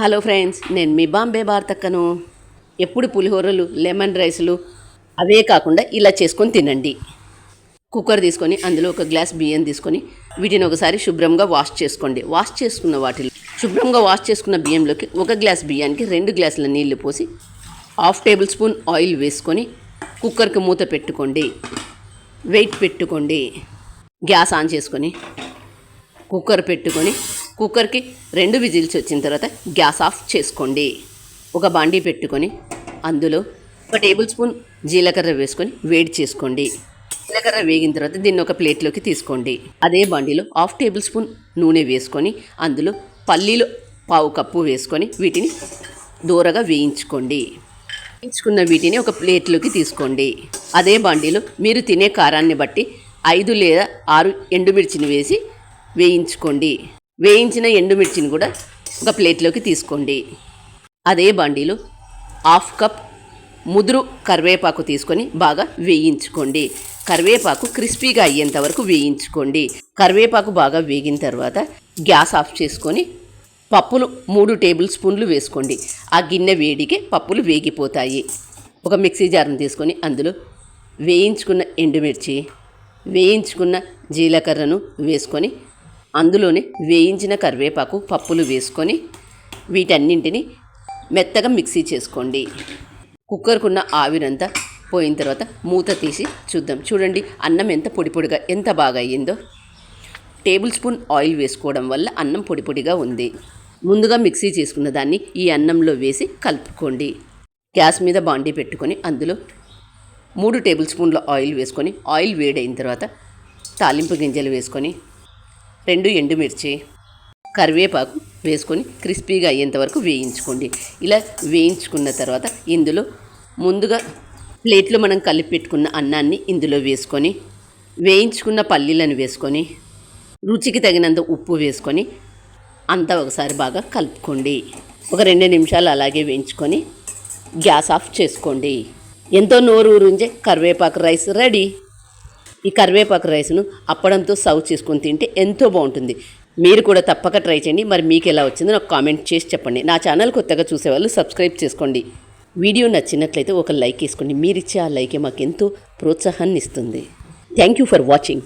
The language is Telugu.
హలో ఫ్రెండ్స్ నేను మీ బాంబే భారతక్కను ఎప్పుడు పులిహోరలు లెమన్ రైస్లు అవే కాకుండా ఇలా చేసుకొని తినండి. కుక్కర్ తీసుకొని అందులో ఒక గ్లాస్ బియ్యం తీసుకొని వీటిని ఒకసారి శుభ్రంగా వాష్ చేసుకోండి. వాష్ చేసుకున్న వాటిలో శుభ్రంగా వాష్ చేసుకున్న బియ్యంలోకి ఒక గ్లాస్ బియ్యానికి రెండు గ్లాసుల నీళ్ళు పోసి హాఫ్ టేబుల్ స్పూన్ ఆయిల్ వేసుకొని కుక్కర్కి మూత పెట్టుకోండి. వెయిట్ పెట్టుకోండి. గ్యాస్ ఆన్ చేసుకొని కుక్కర్ పెట్టుకొని కుక్కర్కి రెండు విజిల్స్ వచ్చిన తర్వాత గ్యాస్ ఆఫ్ చేసుకోండి. ఒక బాండీ పెట్టుకొని అందులో ఒక టేబుల్ స్పూన్ జీలకర్ర వేసుకొని వేడి చేసుకోండి. జీలకర్ర వేగిన తర్వాత దీన్ని ఒక ప్లేట్లోకి తీసుకోండి. అదే బాండీలో హాఫ్ టేబుల్ స్పూన్ నూనె వేసుకొని అందులో పల్లీలు పావు కప్పు వేసుకొని వీటిని దూరగా వేయించుకోండి. వేయించుకున్న వీటిని ఒక ప్లేట్లోకి తీసుకోండి. అదే బాండీలో మీరు తినే కారాన్ని బట్టి ఐదు లేదా ఆరు ఎండుమిర్చిని వేసి వేయించుకోండి. వేయించిన ఎండుమిర్చిని కూడా ఒక ప్లేట్లోకి తీసుకోండి. అదే బండిలో హాఫ్ కప్ ముదురు కరివేపాకు తీసుకొని బాగా వేయించుకోండి. కరివేపాకు క్రిస్పీగా అయ్యేంత వరకు వేయించుకోండి. కరివేపాకు బాగా వేగిన తర్వాత గ్యాస్ ఆఫ్ చేసుకొని పప్పులు మూడు టేబుల్ స్పూన్లు వేసుకోండి. ఆ గిన్నె వేడికి పప్పులు వేగిపోతాయి. ఒక మిక్సీ జార్ని తీసుకొని అందులో వేయించుకున్న ఎండుమిర్చి వేయించుకున్న జీలకర్రను వేసుకొని అందులోనే వేయించిన కరివేపాకు పప్పులు వేసుకొని వీటన్నింటిని మెత్తగా మిక్సీ చేసుకోండి. కుక్కర్కున్న ఆవిరంతా పోయిన తర్వాత మూత తీసి చూద్దాం. చూడండి అన్నం ఎంత పొడి పొడిగా ఎంత బాగా అయ్యిందో. టేబుల్ స్పూన్ ఆయిల్ వేసుకోవడం వల్ల అన్నం పొడి పొడిగా ఉంది. ముందుగా మిక్సీ చేసుకున్న దాన్ని ఈ అన్నంలో వేసి కలుపుకోండి. గ్యాస్ మీద బాండీ పెట్టుకొని అందులో మూడు టేబుల్ స్పూన్ల ఆయిల్ వేసుకొని ఆయిల్ వేడైన తర్వాత తాలింపు గింజలు వేసుకొని రెండు ఎండుమిర్చి కరివేపాకు వేసుకొని క్రిస్పీగా అయ్యేంత వరకు వేయించుకోండి. ఇలా వేయించుకున్న తర్వాత ఇందులో ముందుగా ప్లేట్లో మనం కలిపి పెట్టుకున్న అన్నాన్ని ఇందులో వేసుకొని వేయించుకున్న పల్లీలను వేసుకొని రుచికి తగినంత ఉప్పు వేసుకొని అంతా ఒకసారి బాగా కలుపుకోండి. ఒక రెండు నిమిషాలు అలాగే వేయించుకొని గ్యాస్ ఆఫ్ చేసుకోండి. ఎంతో నోరు ఊరుంచే కరివేపాకు రైస్ రెడీ. ఈ కరివేపాకు రైస్ను అప్పడంతో సర్వ్ చేసుకొని తింటే ఎంతో బాగుంటుంది. మీరు కూడా తప్పక ట్రై చేయండి. మరి మీకు ఎలా వచ్చిందో నాకు కామెంట్ చేసి చెప్పండి. నా ఛానల్ కొత్తగా చూసేవాళ్ళు సబ్స్క్రైబ్ చేసుకోండి. వీడియో నచ్చినట్లయితే ఒక లైక్ వేసుకోండి. మీరిచ్చే ఆ లైకే మాకు ఎంతో ప్రోత్సాహాన్ని ఇస్తుంది. Thank you for watching.